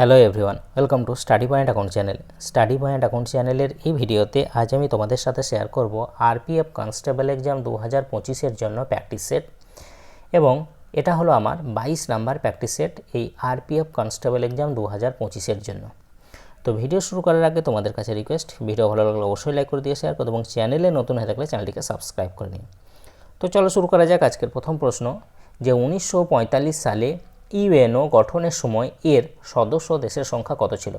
Hello everyone welcome to study point account channel study point account চ্যানেলের এই ভিডিওতে আজ আমি তোমাদের সাথে শেয়ার করব আরপিএফ কনস্টেবল এক্সাম দু হাজার পঁচিশের জন্য প্র্যাকটিস সেট এবং এটা হলো আমার বাইশ নাম্বার প্র্যাকটিস সেট এই আরপিএফ কনস্টেবল এক্সাম দু হাজার পঁচিশের জন্য। তো ভিডিও শুরু করার আগে তোমাদের কাছে রিকোয়েস্ট ভিডিও ভালো লাগলে অবশ্যই লাইক করে দিয়ে শেয়ার করো এবং চ্যানেলে নতুন হয়ে থাকলে চ্যানেলটিকে সাবস্ক্রাইব করে নিন তো চলো শুরু করা যাক আজকের প্রথম প্রশ্ন, যে উনিশশো পঁয়তাল্লিশ সালে ইউএনও গঠনের সময় এর সদস্য দেশের সংখ্যা কত ছিল?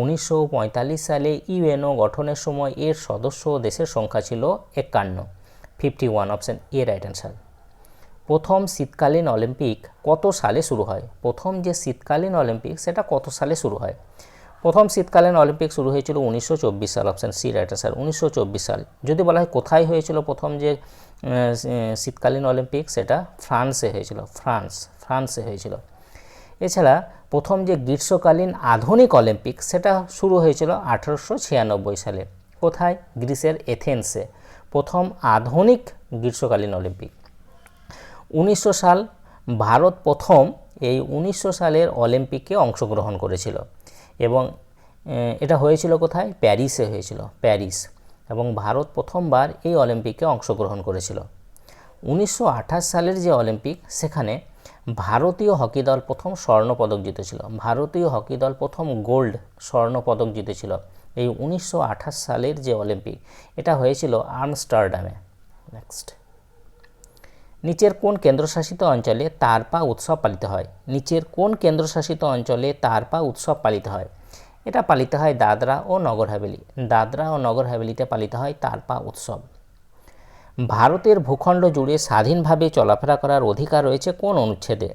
উনিশশো পঁয়তাল্লিশ সালে ইউএনও গঠনের সময় এর সদস্য দেশের সংখ্যা ছিল একান্ন। Fifty one option A right answer. প্রথম শীতকালীন অলিম্পিক কত সালে শুরু হয়? প্রথম যে শীতকালীন অলিম্পিক, সেটা কত সালে শুরু হয়? প্রথম শীতকালীন অলিম্পিক শুরু হয়েছিল উনিশশো চব্বিশ সাল, অপশান সি রাইট স্যার উনিশশো সাল, যদি বলা হয় কোথায় হয়েছিল প্রথম যে শীতকালীন অলিম্পিক, সেটা ফ্রান্সে হয়েছিল। ফ্রান্স। ফ্রান্সে হয়েছিল। এছাড়া প্রথম যে গ্রীষ্মকালীন আধুনিক অলিম্পিক, সেটা শুরু হয়েছিল আঠারোশো ছিয়ানব্বই সালে। কোথায়? গ্রিসের এথেন্সে। প্রথম আধুনিক গ্রীষ্মকালীন অলিম্পিক। উনিশশো সাল ভারত প্রথম এই উনিশশো সালের অলিম্পিকে অংশগ্রহণ করেছিল এবং এটা হয়েছিল কোথায়? প্যারিসে হয়েছিল, প্যারিস। এবং ভারত প্রথমবার এই অলিম্পিকে অংশগ্রহণ করেছিল। উনিশশো আঠাশ সালের যে অলিম্পিক, সেখানে ভারতীয় হকি দল প্রথম স্বর্ণপদক জিতেছিল। ভারতীয় হকি দল প্রথম গোল্ড স্বর্ণপদক জিতেছিল এই উনিশশো আঠাশ সালের যে অলিম্পিক। এটা হয়েছিল আমস্টারডামে। নেক্সট নিচের কোন কেন্দ্রশাসিত অঞ্চলে তারপা উৎসব পালিত হয়। নিচের কোন কেন্দ্রশাসিত অঞ্চলে তারপা উৎসব পালিত হয়। এটা পালিত হয় দাদরা ও নগর হাভেলি। দাদরা ও নগর হাভেলিতে পালিত হয় তারপা উৎসব। ভারতের ভূখণ্ড জুড়ে স্বাধীনভাবে চলাফেরা করার অধিকার রয়েছে কোন অনুচ্ছেদে?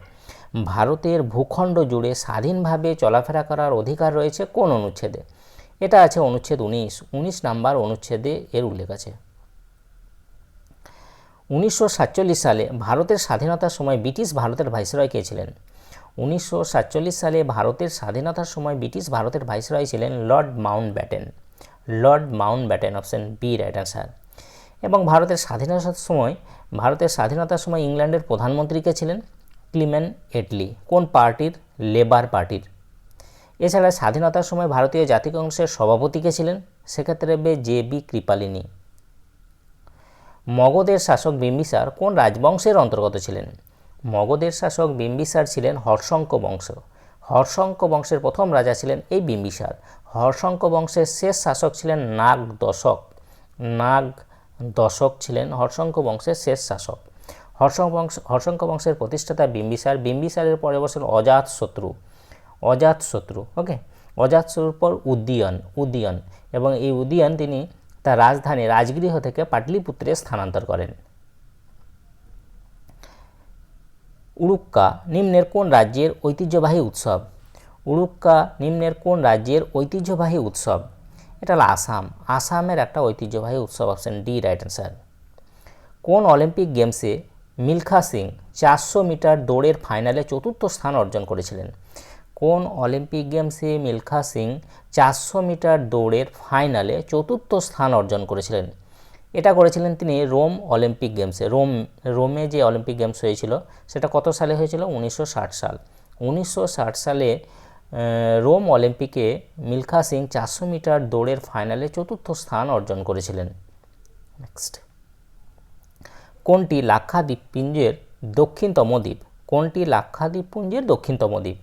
ভারতের ভূখণ্ড জুড়ে স্বাধীনভাবে চলাফেরা করার অধিকার রয়েছে কোন অনুচ্ছেদে? এটা আছে অনুচ্ছেদ উনিশ উনিশ নাম্বার অনুচ্ছেদে এর উল্লেখ আছে। উনিশশো সাতচল্লিশ সালে ভারতের স্বাধীনতার সময় ব্রিটিশ ভারতের ভাইসরয় কে ছিলেন? উনিশশো সাতচল্লিশ সালে ভারতের স্বাধীনতার সময় ব্রিটিশ ভারতের ভাইসরয় ছিলেন Lord Mountbatten Lord Mountbatten option B right answer এবং ভারতের স্বাধীনতার সময়, ভারতের স্বাধীনতার সময় ইংল্যান্ডের প্রধানমন্ত্রী কে ছিলেন? ক্লিমেন এটলি কোন পার্টির? লেবার পার্টির। এছাড়া স্বাধীনতার সময় ভারতীয় জাতীয় কংগ্রেসের সভাপতি কে ছিলেন? সেক্ষেত্রে হবে জে বি কৃপালিনী। মগধের শাসক বিম্বিসার কোন রাজবংশের অন্তর্গত ছিলেন? মগধের শাসক বিম্বিসার ছিলেন হর্ষঙ্ক বংশ। হর্ষঙ্ক বংশের প্রথম রাজা ছিলেন এই বিম্বিসার। হর্ষঙ্ক বংশের শেষ শাসক ছিলেন নাগ দশক। নাগ দশক ছিলেন হর্ষঙ্ক বংশের শেষ শাসক। হর্ষঙ্ক বংশ হর্ষঙ্ক বংশের প্রতিষ্ঠাতা বিম্বিসার। বিম্বিসারের পরে বসেন অজাত শত্রু। অজাত শত্রু, ওকে? অজাত শত্রুর পর উদ্দীয়ন উদ্দীয়ন এবং এই উদ্দীয়ন তিনি তার রাজধানী রাজগৃহ থেকে পাটলিপুত্রে স্থানান্তর করেন। উড়ুক্কা নিম্নের কোন রাজ্যের ঐতিহ্যবাহী উৎসব? উড়ুক্কা নিম্নের কোন রাজ্যের ঐতিহ্যবাহী উৎসব? এটা হলো আসাম। আসামের একটা ঐতিহ্যবাহী উৎসব অপশন ডি রাইট অ্যান্সার কোন অলিম্পিক গেমসে মিলখা সিং চারশো মিটার দৌড়ের ফাইনালে চতুর্থ স্থান অর্জন করেছিলেন? কোন অলিম্পিক গেমসে মিলখা সিং চারশো মিটার দৌড়ের ফাইনালে চতুর্থ স্থান অর্জন করেছিলেন? এটা করেছিলেন তিনি রোম অলিম্পিক গেমসে রোম, রোমে যে অলিম্পিক গেমস হয়েছিল, সেটা কত সালে হয়েছিল? উনিশশো ষাট সাল। উনিশশো ষাট সালে রোম অলিম্পিকে মিলখা সিং চারশো মিটার দৌড়ের ফাইনালে চতুর্থ স্থান অর্জন করেছিলেন। নেক্সট কোনটি লাক্ষাদ্বীপপুঞ্জের দক্ষিণতম দ্বীপ? কোনটি লাক্ষাদ্বীপপুঞ্জের দক্ষিণতম দ্বীপ?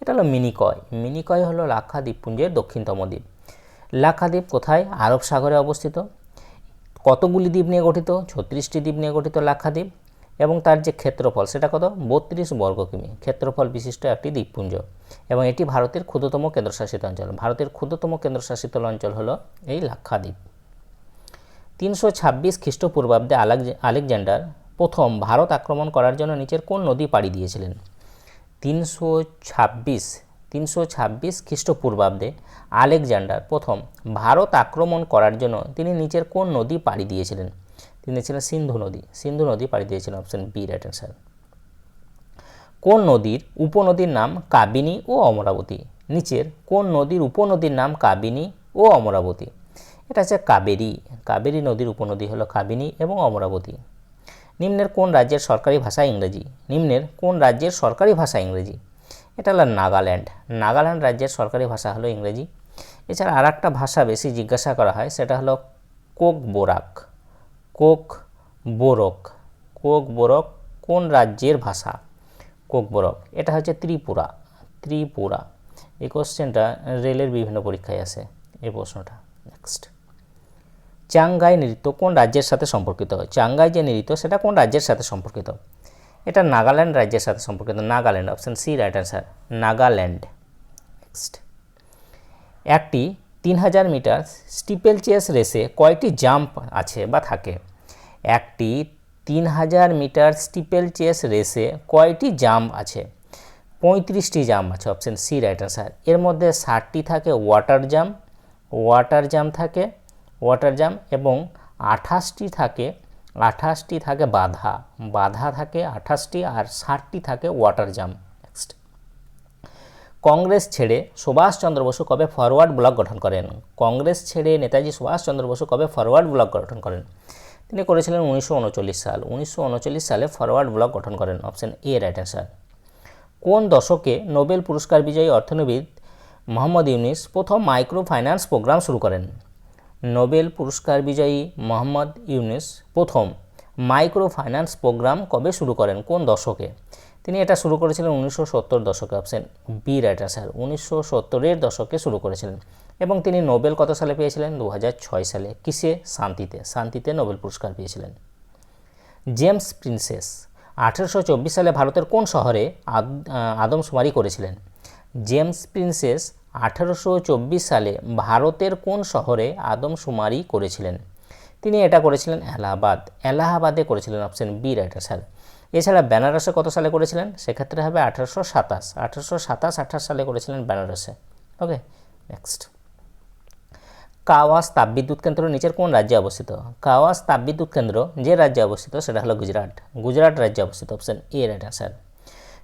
এটা হলো মিনিকয়। মিনিকয় হলো লাক্ষাদ্বীপপুঞ্জের দক্ষিণতম দ্বীপ। লাক্ষাদ্বীপ কোথায়? আরব সাগরে অবস্থিত। কতগুলি দ্বীপ নিয়ে গঠিত? ছত্রিশটি দ্বীপ নিয়ে গঠিত লাক্ষাদ্বীপ। এবং তার যে ক্ষেত্রফল, সেটা কত? বত্রিশ বর্গ কিমি। ক্ষেত্রফল বিশিষ্ট একটি দ্বীপপুঞ্জ। এবং এটি ভারতের ক্ষুদ্রতম কেন্দ্রশাসিত অঞ্চল। ভারতের ক্ষুদ্রতম কেন্দ্রশাসিত অঞ্চল হলো এই লাক্ষাদ্বীপ। তিনশো ছাব্বিশ খ্রিস্টপূর্বাব্দে আলেক- আলেকজান্ডার প্রথম ভারত আক্রমণ করার জন্য নিচের কোন নদী পাড়ি দিয়েছিলেন? তিনশো ছাব্বিশ তিনশো ছাব্বিশ খ্রিস্টপূর্বাব্দে আলেকজান্ডার প্রথম ভারত আক্রমণ করার জন্য তিনি নিচের কোন নদী পাড়ি দিয়েছিলেন? তিনি ছিলেন সিন্ধু নদী। সিন্ধু নদী পাড়ি দিয়েছিলেন অপশন বি রাইট অ্যান্সার কোন নদীর উপনদীর নাম কাবিনী ও অমরাবতী? নিচের কোন নদীর উপনদীর নাম কাবিনী ও অমরাবতী? এটা হচ্ছে কাবেরী। কাবেরী নদীর উপনদী হলো কাবিনী এবং অমরাবতী। নিম্নের কোন রাজ্যের সরকারি ভাষা ইংরেজি? নিম্নের কোন রাজ্যের সরকারি ভাষা ইংরেজি? এটা হলো নাগাল্যান্ড। নাগাল্যান্ড রাজ্যের সরকারি ভাষা হলো ইংরেজি। এছাড়া আর একটা ভাষা বেশি জিজ্ঞাসা করা হয়, সেটা হলো Kokborok Kokborok. Kokborok কোন রাজ্যের ভাষা? কোক বোরক, এটা হচ্ছে ত্রিপুরা ত্রিপুরা। এই কোশ্চেনটা রেলের বিভিন্ন পরীক্ষায় আসে, এই প্রশ্নটা। নেক্সট চাঙ্গাই নৃত্য কোন রাজ্যের সাথে সম্পর্কিত? চাঙ্গাই যে নৃত্য, সেটা কোন রাজ্যের সাথে সম্পর্কিত? এটা নাগাল্যান্ড রাজ্যের সাথে সম্পর্কিত, Nagaland option C right answer Nagaland. Next একটি তিন হাজার মিটার স্টিপেল চেস রেসে কয়টি জাম্প আছে বা থাকে? একটি তিন হাজার মিটার স্টিপেল চেস রেসে কয়টি জাম্প আছে? পঁয়ত্রিশটি জাম্প আছে অপশন সি রাইট অ্যান্সার এর মধ্যে ষাটটি থাকে ওয়াটার জাম্প ওয়াটার জাম্প থাকে ওয়াটার জাম্প এবং আঠাশটি থাকে আঠাশটি থাকে বাধা। বাধা থাকে আঠাশটি আর ষাটটি থাকে ওয়াটার জাম্প নেক্সট কংগ্রেস ছেড়ে সুভাষচন্দ্র বসু কবে ফরওয়ার্ড ব্লক গঠন করেন? কংগ্রেস ছেড়ে নেতাজি সুভাষচন্দ্র বসু কবে ফরওয়ার্ড ব্লক গঠন করেন? তিনি করেছিলেন উনিশশো উনচল্লিশ সাল। উনিশশো উনচল্লিশ সালে ফরওয়ার্ড ব্লক গঠন করেন, অপশন এ, রাইট অ্যান্সার। কোন দশকে নোবেল পুরস্কার বিজয়ী অর্থনীবিদ মোহাম্মদ ইউনিস প্রথম মাইক্রো ফাইন্যান্স প্রোগ্রাম শুরু করেন? নোবেল পুরস্কার বিজয়ী মোহাম্মদ ইউনিস প্রথম মাইক্রো ফাইন্যান্স প্রোগ্রাম কবে শুরু করেন? কোন দশকে? তিনি এটা শুরু করেছিলেন উনিশশো সত্তর দশকে অপশন বি রাইট আনসার উনিশশো সত্তরের দশকে শুরু করেছিলেন এবং তিনি নোবেল কত সালে পেয়েছিলেন? দু হাজার ছয় সালে। কিসে? শান্তিতে। শান্তিতে নোবেল পুরস্কার পেয়েছিলেন। জেমস প্রিন্সেস আঠেরোশো চব্বিশ সালে ভারতের কোন শহরে আদ- আদমশুমারি করেছিলেন? জেমস প্রিন্সেস আঠেরোশো চব্বিশ সালে ভারতের কোন শহরে আদমশুমারি করেছিলেন? তিনি এটা করেছিলেন এলাহাবাদ। এলাহাবাদে করেছিলেন অপশন বি রাইট স্যার। এছাড়া বেনারসে কত সালে করেছিলেন? সেক্ষেত্রে হবে আঠারোশো সাতাশ। আঠারোশো সাতাশ, আঠাশ সালে করেছিলেন বেনারসে। ওকে নেক্সট কাওয়াস তাপবিদ্যুৎ কেন্দ্র নিচের কোন রাজ্যে অবস্থিত? কাওয়াস তাপবিদ্যুৎ কেন্দ্র যে রাজ্যে অবস্থিত সেটা হলো গুজরাট। গুজরাট রাজ্যে অবস্থিত। Option A right answer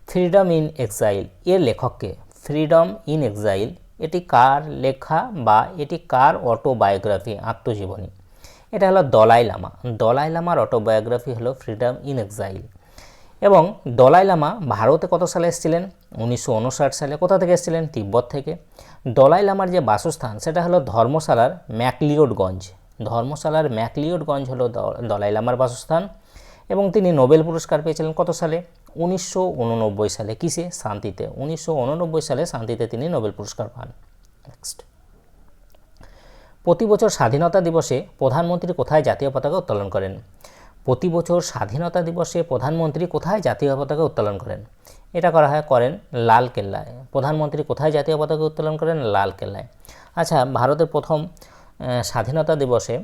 freedom in exile এর লেখককে ফ্রিডম ইন এক্সাইল এটি কার লেখা বা এটি কার অটোবায়োগ্রাফি আত্মজীবনী? এটা হলো দলাই লামা। দলাই লামার অটোবায়োগ্রাফি হলো ফ্রিডম ইন এক্সাইল এবং দলাই লামা ভারতে কত সালে এসেছিলেন? উনিশশো উনষাট সালে। কোথা থেকে এসেছিলেন? তিব্বত থেকে। দলাই লামার যে বাসস্থান, সেটা হলো ধর্মশালার ম্যাকলিওডগঞ্জ ধর্মশালার ম্যাকলিওডগঞ্জ হলো দলাই লামার বাসস্থান এবং তিনি নোবেল পুরস্কার পেয়েছিলেন কত সালে? উনিশশো উননব্বই সালে। কিসে? শান্তিতে। উনিশশো উননব্বই সালে শান্তিতে তিনি নোবেল পুরস্কার পান। নেক্সট প্রতি বছর স্বাধীনতা দিবসে প্রধানমন্ত্রী কোথায় জাতীয় পতাকা উত্তোলন করেন? প্রতি বছর স্বাধীনতা দিবসে প্রধানমন্ত্রী কোথায় জাতীয় পতাকা উত্তোলন করেন? এটা করা হয় করেন লাল কেল্লায় প্রধানমন্ত্রী কোথায় জাতীয় পতাকা উত্তোলন করেন? লাল কেল্লায় আচ্ছা ভারতের প্রথম স্বাধীনতা দিবসে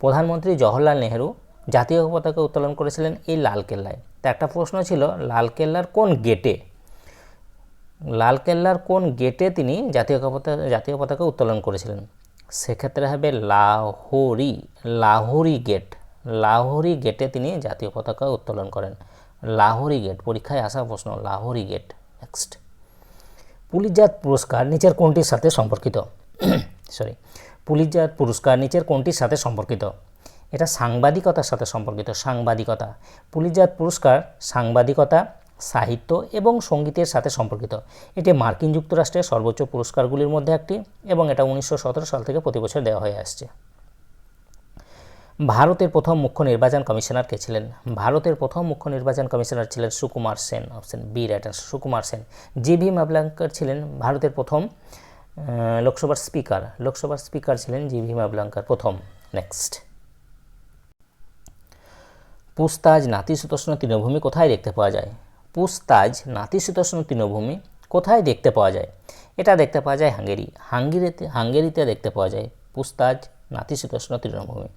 প্রধানমন্ত্রী জওহরলাল নেহেরু জাতীয় পতাকা উত্তোলন করেছিলেন এই লাল কেল্লায় তো একটা প্রশ্ন ছিল লাল কেল্লার কোন গেটে? লালকেল্লার কোন গেটে তিনি জাতীয় পতাকা জাতীয় পতাকা উত্তোলন করেছিলেন? সেক্ষেত্রে হবে লাহোরি লাহোরি গেট। লাহোরি গেটে তিনি জাতীয় পতাকা উত্তোলন করেন। লাহোরি গেট, পরীক্ষায় আসা প্রশ্ন, লাহোরি গেট নেক্সট পুলিশজাত পুরস্কার নিচের কোনটির সাথে সম্পর্কিত? সরি পুলিশজাত পুরস্কার নিচের কোনটির সাথে সম্পর্কিত? এটা সাংবাদিকতার সাথে সম্পর্কিত, সাংবাদিকতা। পুলিশজাত পুরস্কার সাংবাদিকতা, সাহিত্য এবং সঙ্গীতের সাথে সম্পর্কিত। এটি মার্কিন যুক্তরাষ্ট্রের সর্বোচ্চ পুরস্কারগুলির মধ্যে একটি এবং এটা উনিশশো সতেরো সাল থেকে প্রতি বছর দেওয়া হয়ে আসছে। ভারতের প্রথম মুখ্য নির্বাচন কমিশনার কে ছিলেন? ভারতের প্রথম মুখ্য নির্বাচন কমিশনার ছিলেন Sukumar Sen option B right answer Sukumar Sen. G V Mavalankar ছিলেন ভারতের প্রথম লোকসভার স্পিকার লোকসভার স্পিকার ছিলেন জি ভি মাবলাঙ্কর প্রথম। নেক্সট পুস্তাজ নাতিশীতোষ্ণ তৃণভূমি কোথায় দেখতে পাওয়া যায়? পুস্তাজ নাতিশীতোষ্ণ তৃণভূমি কোথায় দেখতে পাওয়া যায়? এটা দেখতে পাওয়া যায় হাঙ্গেরি। হাঙ্গেরিতে হাঙ্গেরিতে দেখতে পাওয়া যায় পুস্তাজ নাতিশীতোষ্ণ তৃণভূমি।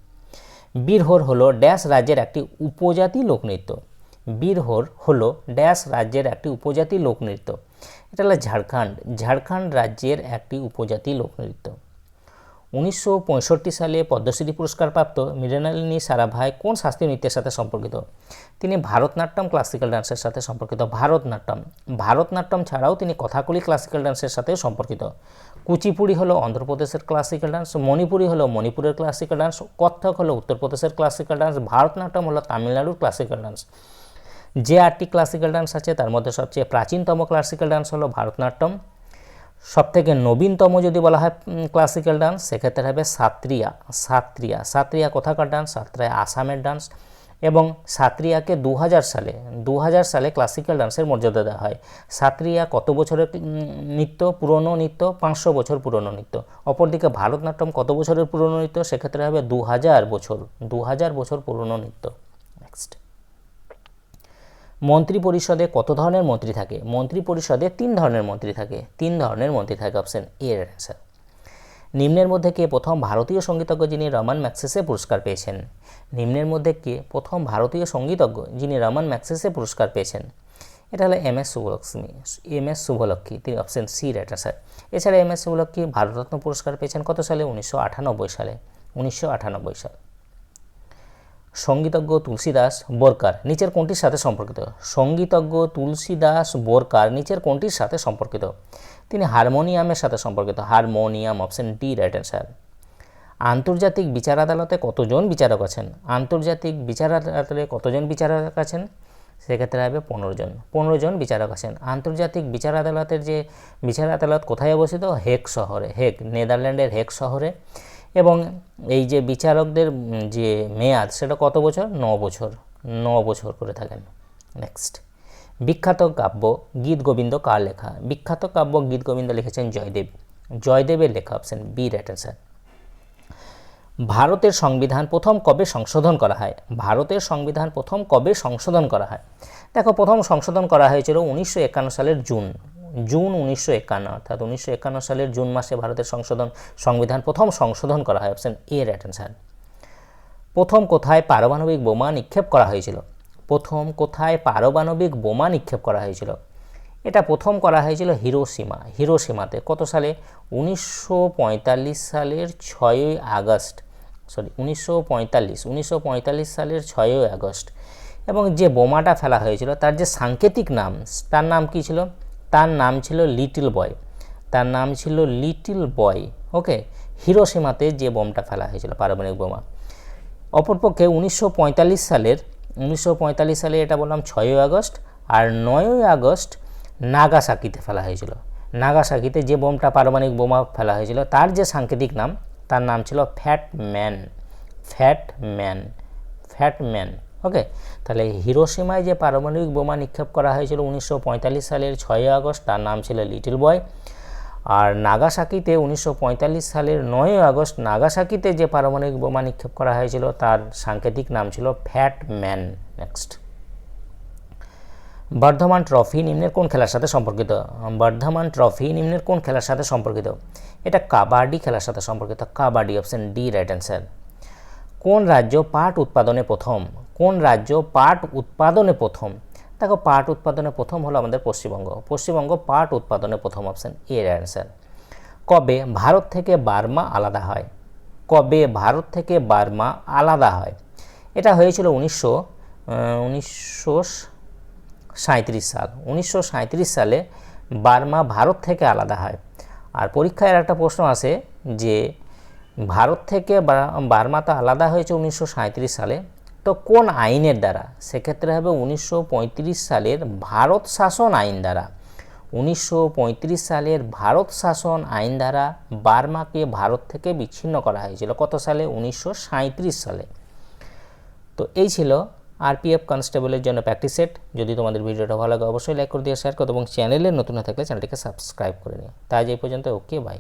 বীরহোর হলো ড্যাশ রাজ্যের একটি উপজাতি লোকনৃত্য। বীরহোর হলো ড্যাশ রাজ্যের একটি উপজাতি লোকনৃত্য। এটা হলো ঝাড়খণ্ড। ঝাড়খণ্ড রাজ্যের একটি উপজাতি লোকনৃত্য। উনিশশো পঁয়ষট্টি সালে পদ্মশ্রী পুরস্কারপ্রাপ্ত মৃণালিনী সারাভাই কোন শাস্ত্রীয় নৃত্যের সাথে সম্পর্কিত? তিনি ভারতনাট্যম ক্লাসিক্যাল ডান্সের সাথে সম্পর্কিত। ভারতনাট্যম। ভারতনাট্যম ছাড়াও তিনি কথাকলি ক্লাসিক্যাল ডান্সের সাথে সম্পর্কিত। কুচিপুড়ি হলো অন্ধ্রপ্রদেশের ক্লাসিক্যাল ডান্স মণিপুরি হলো মণিপুরের ক্লাসিক্যাল ডান্স কত্থক হলো উত্তরপ্রদেশের ক্লাসিক্যাল ডান্স ভারতনাট্যম হলো তামিলনাড়ুর ক্লাসিক্যাল ডান্স যে আটটি ক্লাসিক্যাল ডান্স আছে, তার মধ্যে সবচেয়ে প্রাচীনতম ক্লাসিক্যাল ডান্স হলো ভারতনাট্যম। সবথেকে নবীনতম যদি বলা হয় ক্লাসিক্যাল ডান্স সেক্ষেত্রে হবে সাত্রিয়া। সাত্রিয়া। সাত্রিয়া কোথাকার ডান্স সাত্রিয়া আসামের ডান্স এবং সাত্রিয়াকে দু হাজার সালে দু হাজার সালে ক্লাসিক্যাল ডান্সের মর্যাদা দেওয়া হয়। সাত্রিয়া কত বছরের নৃত্য? পুরনো নৃত্য? পাঁচশো বছর পুরনো নৃত্য। অপরদিকে ভারতনাট্যম কত বছরের পুরনো নৃত্য? সেক্ষেত্রে হবে দু হাজার বছর দু হাজার বছর পুরনো নৃত্য। নেক্সট মন্ত্রী পরিষদে কত ধরনের মন্ত্রী থাকে? মন্ত্রী পরিষদে তিন ধরনের মন্ত্রী থাকে। তিন ধরনের মন্ত্রী থাকে অপশন এ এর অ্যান্সার নিম্নের মধ্যে কে প্রথম ভারতীয় সঙ্গীতজ্ঞ যিনি রমান ম্যাক্সেসে পুরস্কার পেয়েছেন? নিম্নের মধ্যে কে প্রথম ভারতীয় সঙ্গীতজ্ঞ যিনি রমান ম্যাক্সেসে পুরস্কার পেয়েছেন? এটা হলো M S Subbulakshmi M S Subbulakshmi তিনি অপশন সি রাইট আনসার এছাড়া এম এস শুভলক্ষ্মী ভারতরত্ন পুরস্কার পেয়েছেন কত সালে? উনিশশো আটানব্বই সালে। উনিশশো আটানব্বই সাল। সঙ্গীতজ্ঞ তুলসীদাস বোরকার, নিচের কোনটির সাথে সম্পর্কিত? সঙ্গীতজ্ঞ তুলসীদাস বোরকার, নিচের কোনটির সাথে সম্পর্কিত? তিনি হারমোনিয়ামের সাথে সম্পর্কিত। Harmonium option D, right answer. আন্তর্জাতিক বিচার আদালতে কতজন বিচারক আছেন? আন্তর্জাতিক বিচার আদালতে কতজন বিচারক আছেন? সেক্ষেত্রে হবে পনেরো জন। পনেরো জন বিচারক আছেন। আন্তর্জাতিক বিচার আদালতের যে বিচার আদালত কোথায় অবস্থিত? হেক শহরে। হেক নেদারল্যান্ডের হেক শহরে। এবং এই যে বিচারকদের যে মেয়াদ, সেটা কত বছর? ন বছর। ন বছর করে থাকেন। নেক্সট বিখ্যাত কাব্য গীত গোবিন্দ কার লেখা? বিখ্যাত কাব্য গীত গোবিন্দ লিখেছেন জয়দেব। জয়দেবের লেখা অপশন বি রাইট অ্যান্সার ভারতের সংবিধান প্রথম কবে সংশোধন করা হয়? ভারতের সংবিধান প্রথম কবে সংশোধন করা হয়? দেখো, প্রথম সংশোধন করা হয়েছিল উনিশশো একান্ন সালের জুন। জুন উনিশশো একান্ন, অর্থাৎ উনিশশো একান্ন সালের জুন মাসে ভারতের সংশোধন সংবিধান, প্রথম সংশোধন করা হয় অপশন এ রাইট প্রথম কোথায় পারমাণবিক বোমা নিক্ষেপ করা হয়েছিল? প্রথম কোথায় পারমাণবিক বোমা নিক্ষেপ করা হয়েছিল? এটা প্রথম করা হয়েছিল হিরোসীমা, হিরোসীমাতে। কত সালে? উনিশশো পঁয়তাল্লিশ সালের ছয়ই আগস্ট সরি উনিশশো পঁয়তাল্লিশ, উনিশশো সালের ছয়ই আগস্ট। এবং যে বোমাটা ফেলা হয়েছিল, তার যে সাংকেতিক নাম, তার নাম কী ছিল? তার নাম ছিল লিটল বয়। তার নাম ছিল লিটল বয়, ওকে? হিরোসীমাতে যে বোমটা ফেলা হয়েছিল, পারমাণবিক বোমা। অপরপক্ষে উনিশশো পঁয়তাল্লিশ সালের, উনিশশো পঁয়তাল্লিশ সালে এটা বললাম ছয়ই আগস্ট, আর নয়ই আগস্ট নাগাসাকিতে ফেলা হয়েছিল। নাগাসাকিতে যে বোমটা, পারমাণবিক বোমা ফেলা হয়েছিল, তার যে সাংকেতিক নাম, তার নাম ছিল fat man. Fat man fat man. Okay তাহলে হিরোসীমায় যে পারমাণবিক বোমা নিক্ষেপ করা হয়েছিল উনিশশো পঁয়তাল্লিশ সালের ছয়ই আগস্ট, তার নাম ছিল লিটল বয় আর নাগাসাকিতে উনিশশো পঁয়তাল্লিশ সালের নয়ই আগস্ট নাগাসাকিতে যে পারমাণবিক বোমা নিক্ষেপ করা হয়েছিল, তার সাংকেতিক নাম ছিল fat man next Bardhaman trophy নিম্নের কোন খেলার সাথে সম্পর্কিত? বর্ধমান ট্রফি নিম্নের কোন খেলার সাথে সম্পর্কিত? এটা কাবাডি খেলার সাথে সম্পর্কিত। Kabaddi option D right answer কোন রাজ্য পাট উৎপাদনে প্রথম? কোন রাজ্য পাট উৎপাদনে প্রথম? দেখো, পাট উৎপাদনে প্রথম হলো আমাদের পশ্চিমবঙ্গ। পশ্চিমবঙ্গ পাট উৎপাদনে প্রথম অপশান এর অ্যান্সার কবে ভারত থেকে বার্মা আলাদা হয়? কবে ভারত থেকে বার্মা আলাদা হয়? এটা হয়েছিল উনিশশো উনিশশো সাঁত্রিশ সাল। উনিশশো সালে বার্মা ভারত থেকে আলাদা হয়। আর পরীক্ষায় একটা প্রশ্ন আসে যে ভারত থেকে বার্মা তো আলাদা হয়েছে উনিশশো সালে। তো কোন আইনের দ্বারা? সেক্ষেত্রে হবে উনিশশো পঁয়ত্রিশ সালের ভারত শাসন আইন দ্বারা। উনিশশো পঁয়ত্রিশ সালের ভারত শাসন আইন দ্বারা বার্মাকে ভারত থেকে বিচ্ছিন্ন করা হয়েছিল। কত সালে? উনিশশো সালে। তো এই ছিল আরপিএফ কনস্টেবলের জন্য প্র্যাকটিস সেট। যদি তোমাদের ভিডিওটা ভালো লাগে, অবশ্যই লাইক করে দিয়ে শেয়ার করো এবং চ্যানেলে নতুন থাকলে চ্যানেলটিকে সাবস্ক্রাইব করে নিও। তাই এই পর্যন্ত, ওকে বাই